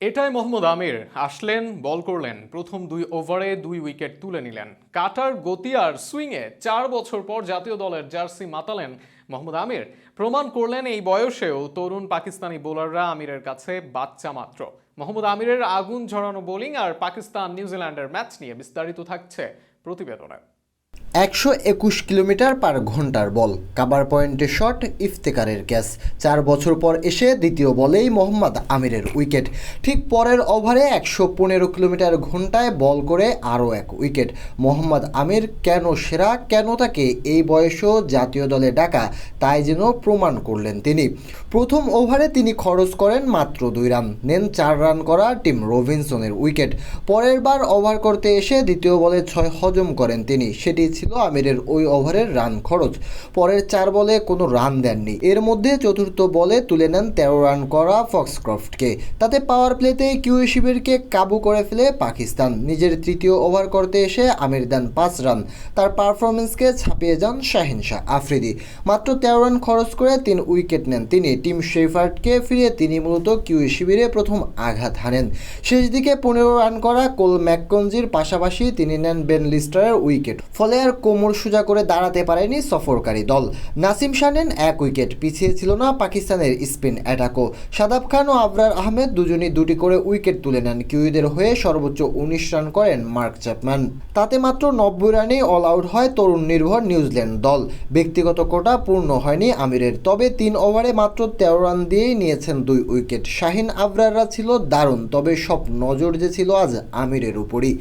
এটাই মোহাম্মদ আমির। আসলেন, বল করলেন। প্রথম দুই ওভারে দুই উইকেট তুলে নিলেন। কাটার গতি আর সুইংয়ে চার বছর পর জাতীয় দলের জার্সি মাতালেন মোহাম্মদ আমির। প্রমাণ করলেন এই বয়সেও তরুণ পাকিস্তানি বোলাররা আমিরের কাছে বাচ্চা মাত্র। মোহাম্মদ আমিরের আগুন ঝরানো বোলিং আর পাকিস্তান নিউজিল্যান্ডের ম্যাচ নিয়ে বিস্তারিত থাকছে প্রতিবেদনে। একশো একুশ কিলোমিটার পার ঘণ্টার বল। কাবার পয়েন্টে শট, ইফতেকারের ক্যাচ। চার বছর পর এসে দ্বিতীয় বলেই মোহাম্মদ আমিরের উইকেট। ঠিক পরের ওভারে একশো পনেরো কিলোমিটার ঘন্টায় বল করে আরও এক উইকেট। মোহাম্মদ আমির কেন সেরা, কেন তাকে এই বয়সেও জাতীয় দলে ডাকা, তাই যেন প্রমাণ করলেন তিনি। প্রথম ওভারে তিনি খরচ করেন মাত্র দুই রান। নেন চার রান করা টিম রবিনসনের উইকেট। পরের বার ওভার করতে এসে দ্বিতীয় বলে ছয় হজম করেন তিনি। সেটি ছিল আমিরের ওই ওভারের রান খরচ। পরের চার বলে কোনো রান দেননি। এর মধ্যে চতুর্থ বলে তুলে নেন তেরো রান করা ফক্সক্রফটকে। তাতে পাওয়ার প্লেতে কিউ শিবিরকে কাবু করে ফেলে পাকিস্তান। নিজের তৃতীয় ওভার করতে এসে আমির দেন পাঁচ রান। তার পারফরমেন্সকে ছাপিয়ে যান শাহিন শাহ আফ্রিদি। মাত্র তেরো রান খরচ করে তিন উইকেট নেন তিনি। টিম শেফার্ডকে ফিরিয়ে তিনি মূলত কিউ শিবিরে প্রথম আঘাত হানেন। শেষ দিকে পনেরো রান করা কোল ম্যাককঞ্জির পাশাপাশি তিনি নেন বেন লিস্টারের উইকেট। ফলে আর কোমর সোজা করে দাঁড়াতে পারেনি সফরকারী দল। নাসিম শাহ নেন এক উইকেট পিছিয়ে ছিল না পাকিস্তানের স্পিন অ্যাটাকও। সাদাব খান ও আবরার আহমেদ দুজনই দুটি করে উইকেট তুলে নেন। কিউইদের হয়ে সর্বোচ্চ উনিশ রান করেন মার্ক চ্যাপম্যান। তাতে মাত্র নব্বই রানেই অল আউট হয় তরুণ নির্ভর নিউজিল্যান্ড দল। ব্যক্তিগত কোটা পূর্ণ হয়নি আমিরের, তবে তিন ওভারে মাত্র তেরো রান দিয়েই নিয়েছেন দুই উইকেট। শাহিন আবরাররা ছিল দারুণ, তবে সব নজর যে ছিল আজ আমিরের উপরই।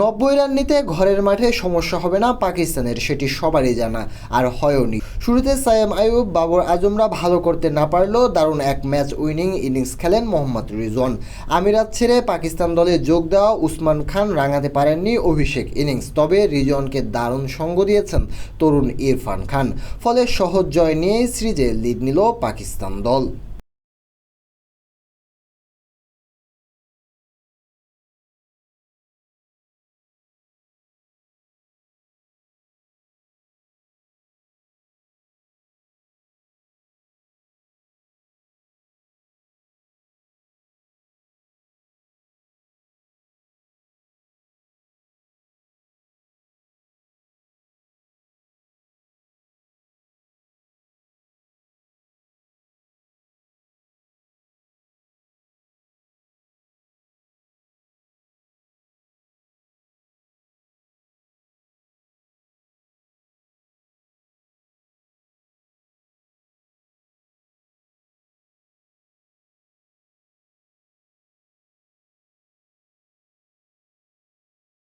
নব্বই রান নিতে ঘরের মাঠে সমস্যা হবে না পাকিস্তানের সেটি সবারই জানা আর হয়ওনি। শুরুতে সায়েম আয়ুব বাবর আজমরা ভালো করতে না পারলেও দারুণ এক ম্যাচ উইনিং ইনিংস খেলেন মোহাম্মদ রিজওয়ান। আমিরাত ছেড়ে পাকিস্তান দলে যোগ দেওয়া উসমান খান রাঙাতে পারেননি অভিষেক ইনিংস, তবে রিজওয়ানকে দারুণ সঙ্গ দিয়েছেন তরুণ ইরফান খান, ফলে সহজ জয় নিয়েই সিরিজে লিড নিল পাকিস্তান দল।